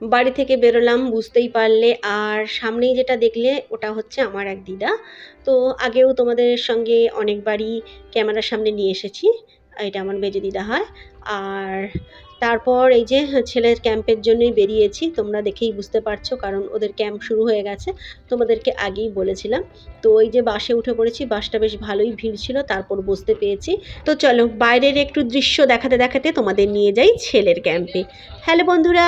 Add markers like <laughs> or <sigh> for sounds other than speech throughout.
বাড়ি থেকে বেরোলাম, বুঝতেই পারলে। আর সামনেই যেটা দেখলে, ওটা হচ্ছে আমার এক দিদা। তো আগেও তোমাদের সঙ্গে অনেকবারই ক্যামেরার সামনে নিয়ে এসেছি। এটা আমার বেজে দিদা হয়। আর তারপর এই যে ছেলের ক্যাম্পের জন্যই বেরিয়েছি, তোমরা দেখেই বুঝতে পারছ কারণ ওদের ক্যাম্প শুরু হয়ে গেছে, তোমাদেরকে আগেই বলেছিলাম। তো ওই যে বাসে উঠে পড়েছি, বাসটা বেশ ভালোই ভিড় ছিল, তারপর বসতে পেয়েছি। তো চলো, বাইরের একটু দৃশ্য দেখাতে দেখাতে তোমাদের নিয়ে যাই ছেলের ক্যাম্পে। হ্যালো বন্ধুরা,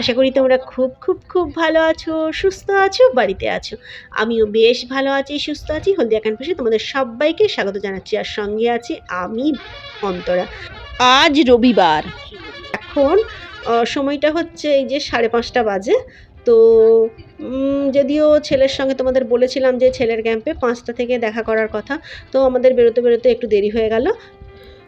আশা করি তোমরা খুব খুব খুব ভালো আছো, সুস্থ আছো, বাড়িতে আছো। আমিও বেশ ভালো আছি, সুস্থ আছি। হলদিয়া ক্যাম্পাসে তোমাদের সবাইকে স্বাগত জানাচ্ছি, আর সঙ্গে আছি আমি অন্তরা। আজ রবিবার। এখন সময়টা হচ্ছে এই যে সাড়ে পাঁচটা বাজে। তো যদিও ছেলের সঙ্গে তোমাদের বলেছিলাম যে ছেলের ক্যাম্পে পাঁচটা থেকে দেখা করার কথা তো আমাদের বেরোতে বেরোতে একটু দেরি হয়ে গেল।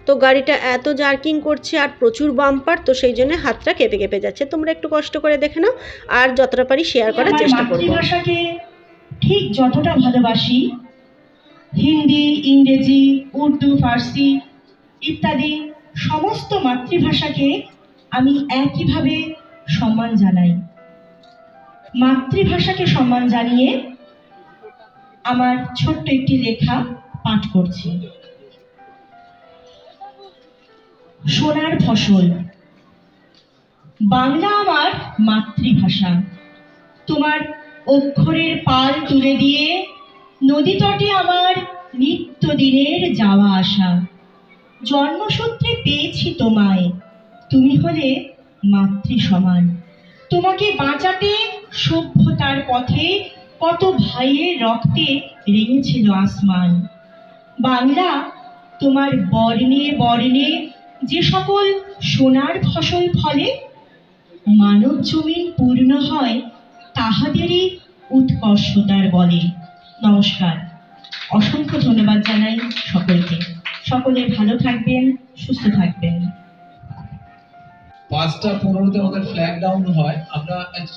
তো গাড়িটা এত জার্কিং করছে আর প্রচুর বাম্পার তো সেই জন্য হাতটা কেঁপে কেঁপে যাচ্ছে। তোমরা একটু কষ্ট করে দেখে নাও আর যতটা পারি শেয়ার করার চেষ্টা করব। ঠিক যতটা ভালোবাসি হিন্দি ইংরেজি উর্দু ফার্সি ইত্যাদি সমস্ত মাতৃভাষাকে আমি একইভাবে সম্মান জানাই। মাতৃভাষাকে সম্মান জানিয়ে আমার ছোট্ট একটি লেখা পাঠ করছি। সোনার ফসল। বাংলা আমার মাতৃভাষা। তোমার অক্ষরের পাল তুলে দিয়ে নদী তটে আমার নিত্যদিনের যাওয়া আসা। জন্মসূত্রে পেয়েছি তোমায়। তুমি হলে মাতৃ সমান তোমাকে বাঁচাতে, সভ্যতার পথে কত ভাইয়ের রক্তে রেঙেছিল আসমান। বাংলা, তোমার বর্ণে বর্ণে যে সকল সোনার ফসল ফলে, মানব জমিন পূর্ণ হয় তাহাদেরই উৎকর্ষতার বলে। নমস্কার। অসংখ্য ধন্যবাদ জানাই সকলকে। সকলে ভালো থাকবেন, সুস্থ থাকবেন। পাঁচটা পনেরোতে আমাদের ফ্ল্যাগ ডাউন হয়। আমরা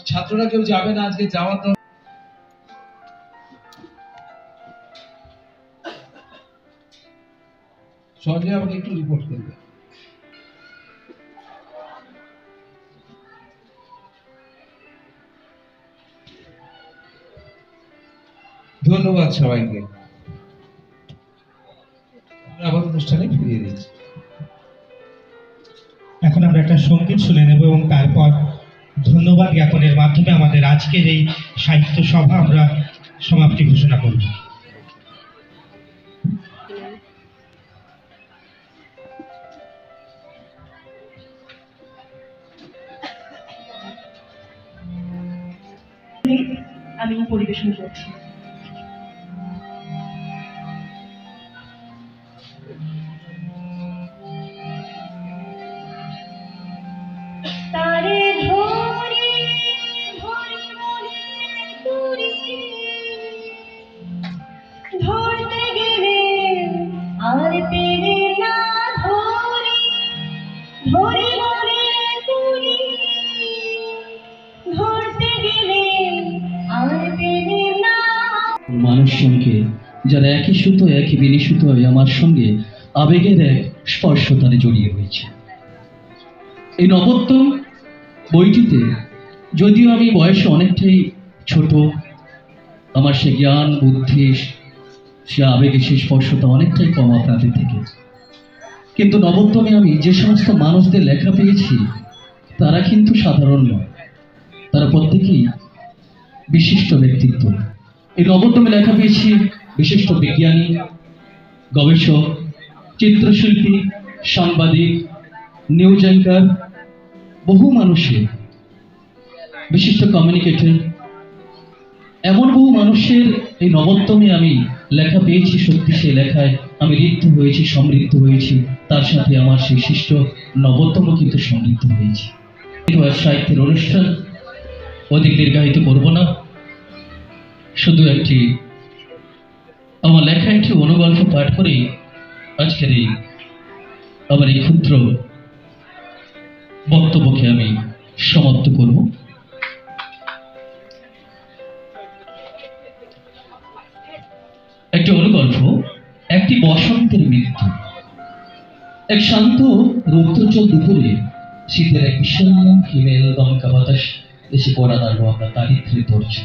ছাত্ররা কেউ যাবে না আজকে, যাওয়ার সঞ্জয়, আমাকে একটু রিপোর্ট করবে ধন্যবাদ সবাইকে। অনুষ্ঠানে ফিরিয়ে দিচ্ছি এখন আমরা একটা সংগীত শুনে নেব এবং তারপর ধন্যবাদ জ্ঞাপনের মাধ্যমে আমাদের আজকের এই সাহিত্য সভা আমরা সমাপ্তি ঘোষণা করব। আমি পরিবেশন করছি। ধরি মনে তুরি ধরতে গেলে আর পেরে না। মানুষ যারা একই সুতো, একই বিনি সুতো আমার সঙ্গে আবেগের এক জড়িয়ে রয়েছে। এই নবোত্তম বইটিতে যদিও আমি বয়সে অনেকটাই ছোট, আমার সে জ্ঞান, বুদ্ধি, সে আবেগে সে স্পর্শতা অনেকটাই কম আপনাদের থেকে। কিন্তু নবোত্তমে আমি যে সমস্ত মানুষদের লেখা পেয়েছি, তারা কিন্তু সাধারণ নয়। তারা প্রত্যেকেই বিশিষ্ট ব্যক্তিত্ব। এই নবতমে লেখা পেয়েছি বিশিষ্ট বিজ্ঞানী, গবেষক, চিত্রশিল্পী, সাংবাদিক, নিউজ অ্যাঙ্কার, বহু মানুষের বিশিষ্ট কমিউনিকেটর এমন বহু মানুষের এই নবত্তমে আমি লেখা পেয়েছি সত্যি সেই লেখায় আমি ঋদ্ধ হয়েছি, সমৃদ্ধ হয়েছি। তার সাথে আমার সেই শিষ্ট নবত্তম কিন্তু সমৃদ্ধ হয়েছে। সাহিত্যের অনুষ্ঠান অধিক দীর্ঘায়িত করব না। শুধু একটি আমার লেখা একটি অনুগল্প পাঠ করেই আজকের এই আমার এই ক্ষুদ্র বক্তব্যকে আমি সমাপ্ত করব। একটি বসন্তের মৃত্যু। এক শান্ত রৌদ্রোজ্জ্বল দুপুরে শীতের এক বিষণ্ণ হিমেল দমকা বাতাস এসে পড়া দাঁড়ো আমরা দারিদ্রে ধরছে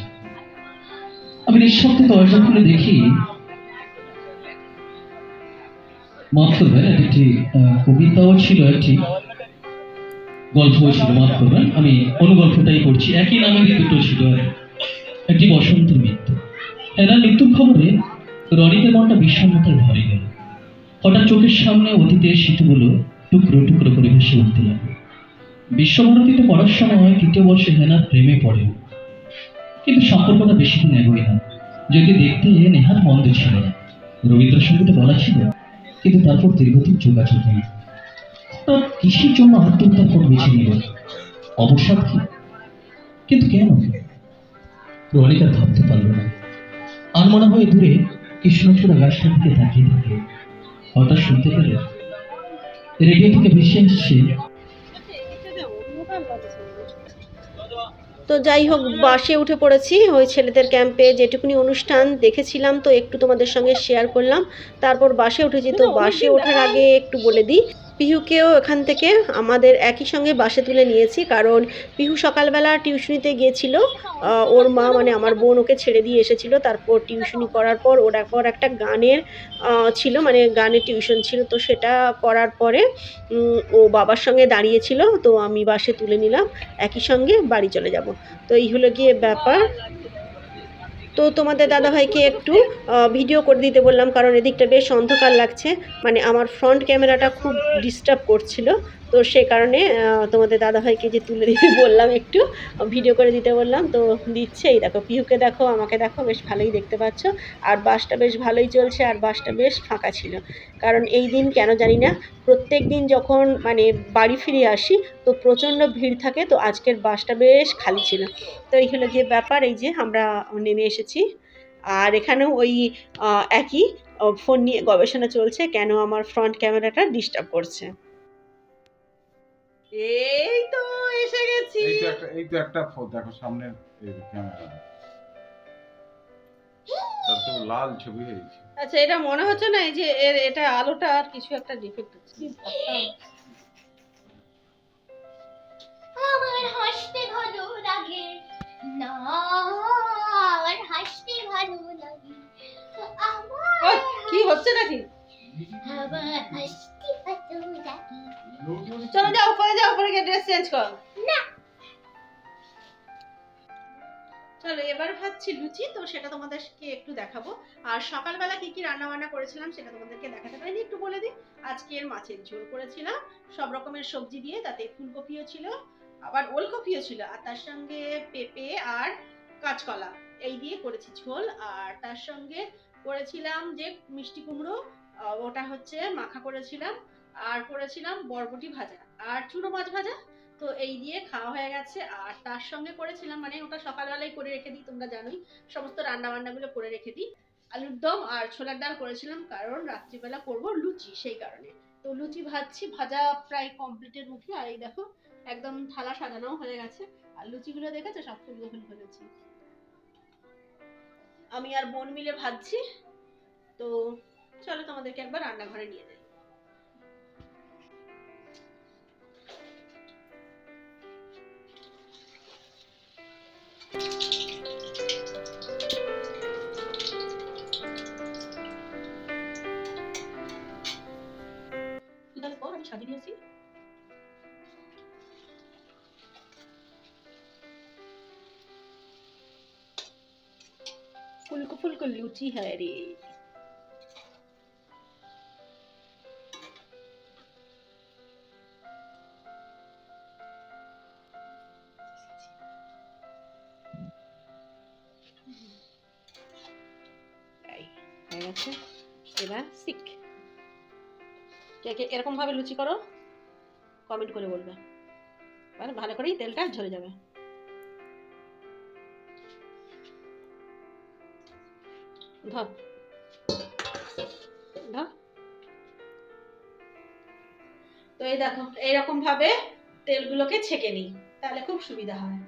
আমি নিঃশব্দে দরজা খুলে দেখি মাফ করবেন একটি কবিতাও ছিল একটি, গল্পও ছিল মাফ করবেন আমি অনুগল্পটাই পড়ছি। একই নামেরই দুটো ছিল। একটি বসন্তের মৃত্যু। এনার মৃত্যুর খবরে রনিতের মনটা বিষণ্ণতায় ভরে গেল। হঠাৎ চোখের সামনে অতীতের স্মৃতিগুলো টুকরো টুকরো করে ভেসে উঠতে লাগল। বিশ্বভারতীতে পড়ার সময় তৃতীয় বর্ষে হেনার প্রেমে পড়ে কিন্তু সম্পর্কটা বেশি দিন এগোয় না। যদি দেখতে নেহার মন্দ ছিল না। রবীন্দ্রসঙ্গীতে বলা ছিল, কিন্তু তারপর দীর্ঘদিন যোগাযোগ নেই কিসের জন্য আত্মহত্যা পথ বেছে নিল অবসাদ কি? কিন্তু কেন? রনিকা ভাবতে পারল না। আর মনে হয় দূরে কৃষ্ণচূড়া গাছটার দিকে তাকিয়ে থাকে। হঠাৎ শুনতে পেল রেডিও থেকে ভেসে আসছে। তো যাই হোক বাসে উঠে পড়েছি। ওই ছেলেদের ক্যাম্পে যেটুকুনি অনুষ্ঠান দেখেছিলাম তো একটু তোমাদের সঙ্গে শেয়ার করলাম। তারপর বাসে উঠেছি তো বাসে ওঠার আগে একটু বলে দিই। পিহুকেও এখান থেকে আমাদের একই সঙ্গে বাসে তুলে নিয়েছি, কারণ পিহু সকালবেলা টিউশনিতে গিয়েছিল। ওর মা মানে আমার বোন ওকে ছেড়ে দিয়ে এসেছিল, তারপর টিউশনি করার পর ওর একবার একটা গানের ছিল মানে গানের টিউশন ছিল, তো সেটা করার পরে ও বাবার সঙ্গে দাঁড়িয়েছিল, তো আমি বাসে তুলে নিলাম, একই সঙ্গে বাড়ি চলে যাব। তো এই হলো গিয়ে ব্যাপার। তো তোমাদের দাদাভাইকে একটু ভিডিও করে দিতে বললাম, কারণ এদিকটা বেশ অন্ধকার লাগছে। মানে আমার ফ্রন্ট ক্যামেরাটা খুব ডিস্টার্ব করছিল। তো সে কারণে তোমাদের দাদাভাইকে যে তুলে দিতে <laughs> বললাম একটু ভিডিও করে দিতে বললাম, তো দিচ্ছে। এই দেখো, পিহুকে দেখো, আমাকে দেখো, বেশ ভালোই দেখতে পাচ্ছ। আর বাসটা বেশ ভালোই চলছে, আর বাসটা বেশ ফাঁকা ছিল। কারণ এই দিন কেন জানি না, প্রত্যেক দিন যখন মানে বাড়ি ফিরে আসি, তো প্রচণ্ড ভিড় থাকে, তো আজকের বাসটা বেশ খালি ছিল। তো এই হলো যে ব্যাপার, এই যে আমরা নেমে এসেছি। আর এখানেও ওই একই ফোন নিয়ে গবেষণা চলছে, কেন আমার ফ্রন্ট ক্যামেরাটা ডিস্টার্ব করছে। এই তো এসে গেছি। এই তো একটা এই তো একটা দেখো সামনের এই ক্যামেরা তার তো লাল ছবি হয়েছে আচ্ছা এটা মনে হচ্ছে না এই যে এর এটা আলোটা আর কিছু একটা ডিফেক্ট হচ্ছে। আমার হাসতে ভালো লাগে। না আমার হাসতে ভালো লাগে। আমার কি হচ্ছে নাকি? আমার হাসতে চলো যাও উপরে যাও উপরে গিয়ে ড্রেস চেঞ্জ কর। না। চলো এবার ভাবছি লুচি তো সেটা তোমাদেরকে একটু দেখাবো। আর সকালবেলা কি কি রান্না বান্না করেছিলাম সেটা তোমাদেরকে দেখাতে পারিনি একটু বলে দিই। আজকের মাছের ঝোল করেছিলাম সব রকমের সবজি দিয়ে তাতে ফুলকপিও ছিল আবার ওলকপিও ছিল আর তার সঙ্গে পেঁপে আর কাঁচকলা এই দিয়ে করেছি ঝোল। আর তার সঙ্গে করেছিলাম যে মিষ্টি কুমড়ো ওটা হচ্ছে মাখা করেছিলাম। আর করেছিলাম বরবটি ভাজা আর চুনো মাছ ভাজা। তো এই দিয়ে খাওয়া হয়ে গেছে আর তার সঙ্গে করেছিলাম মানে ওটা সকালবেলায় করে রেখে দিই, তোমরা জানোই। সমস্ত রান্না বান্নাগুলো করে রেখে দিই। আলুর দম আর ছোলার ডাল করেছিলাম কারণ রাত্রিবেলা করব লুচি সেই কারণে। তো লুচি ভাজছি, ভাজা প্রায় কমপ্লিটের মুখে আর এই দেখো, একদম থালা সাজানো হয়ে গেছে। আর লুচিগুলো দেখেছ? সব ফুল ফুল ফেলেছি আমি আর বোন মিলে ভাজছি। তো চলো তোমাদেরকে একবার রান্নাঘরে নিয়ে যাই। ফুলকো ফুলকো লুচি হ্যাঁ রে হয়ে গেছে এবার শিখ কে কে এরকম ভাবে লুচি করো কমেন্ট করে বলবে। মানে ভালো করেই তেলটা ঝরে যাবে। ধর। তো এই দেখো, এইরকম ভাবে তেলগুলোকে ছেঁকে নিই, তাহলে খুব সুবিধা হয়।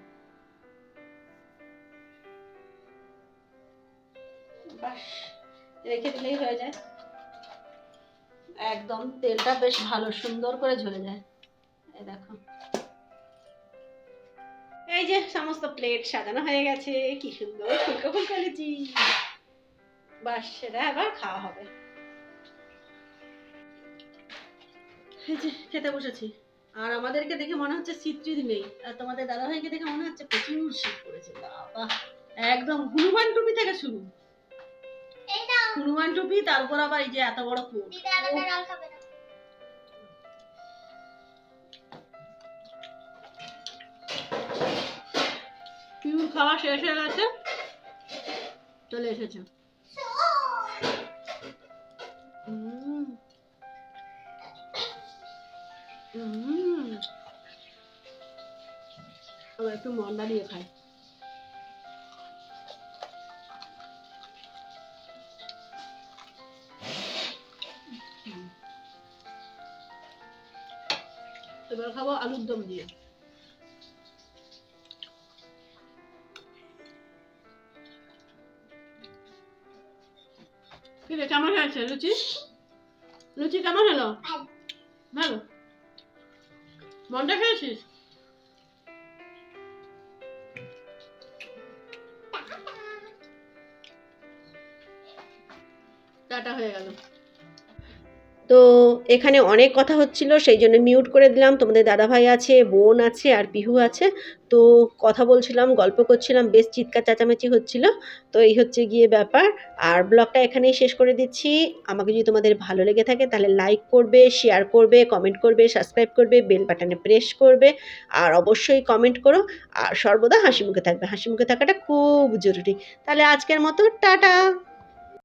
রেখে দিলেই হয়ে যায়। একদম তেলটা বেশ ভালো সুন্দর করে ঝরে যায়। এই দেখো। এই যে, সমস্ত প্লেট সাজানো হয়ে গেছে, কি সুন্দর ফুলকো ফুলকো বাস সেটা এবার খাওয়া হবে। এই যে খেতে বসেছি। আর আমাদেরকে দেখে মনে হচ্ছে শীত নেই। আর তোমাদের দাদাভাইকে দেখে মনে হচ্ছে প্রচুর শীত পড়েছে। বাবা একদম হনুমান টুপি থেকে শুরু। হনুমান টুপি তারপর আবার এই যে এত বড় কোট দিদা আলাদা জল খাবে না পিউর খাওয়া শেষ হয়ে গেছে চলে এসেছে উম। উম। আবার একটু মন্ডা দিয়ে খাই হুম। এবার খাব আলুর দম দিয়ে ঠিক রে কেমন হয়েছে? লুচি লুচি কেমন হলো? ভালো। ভালো? মনটা খেয়েছিস? টাটা হয়ে গেল। তো এখানে অনেক কথা হচ্ছিল, সেই জন্য মিউট করে দিলাম। তোমাদের দাদাভাই আছে, বোন আছে, আর পিহু আছে। তো কথা বলছিলাম, গল্প করছিলাম, বেশ চিৎকার চেঁচামেচি হচ্ছিল। তো এই হচ্ছে গিয়ে ব্যাপার। আর ব্লগটা এখানেই শেষ করে দিচ্ছি। আমাকে যদি তোমাদের ভালো লেগে থাকে, তাহলে লাইক করবে শেয়ার করবে কমেন্ট করবে সাবস্ক্রাইব করবে বেল বাটনে প্রেস করবে। আর অবশ্যই কমেন্ট করো। আর সর্বদা হাসি মুখে থাকবে। হাসি মুখে থাকাটা খুব জরুরি। তাহলে আজকের মতো, টাটা!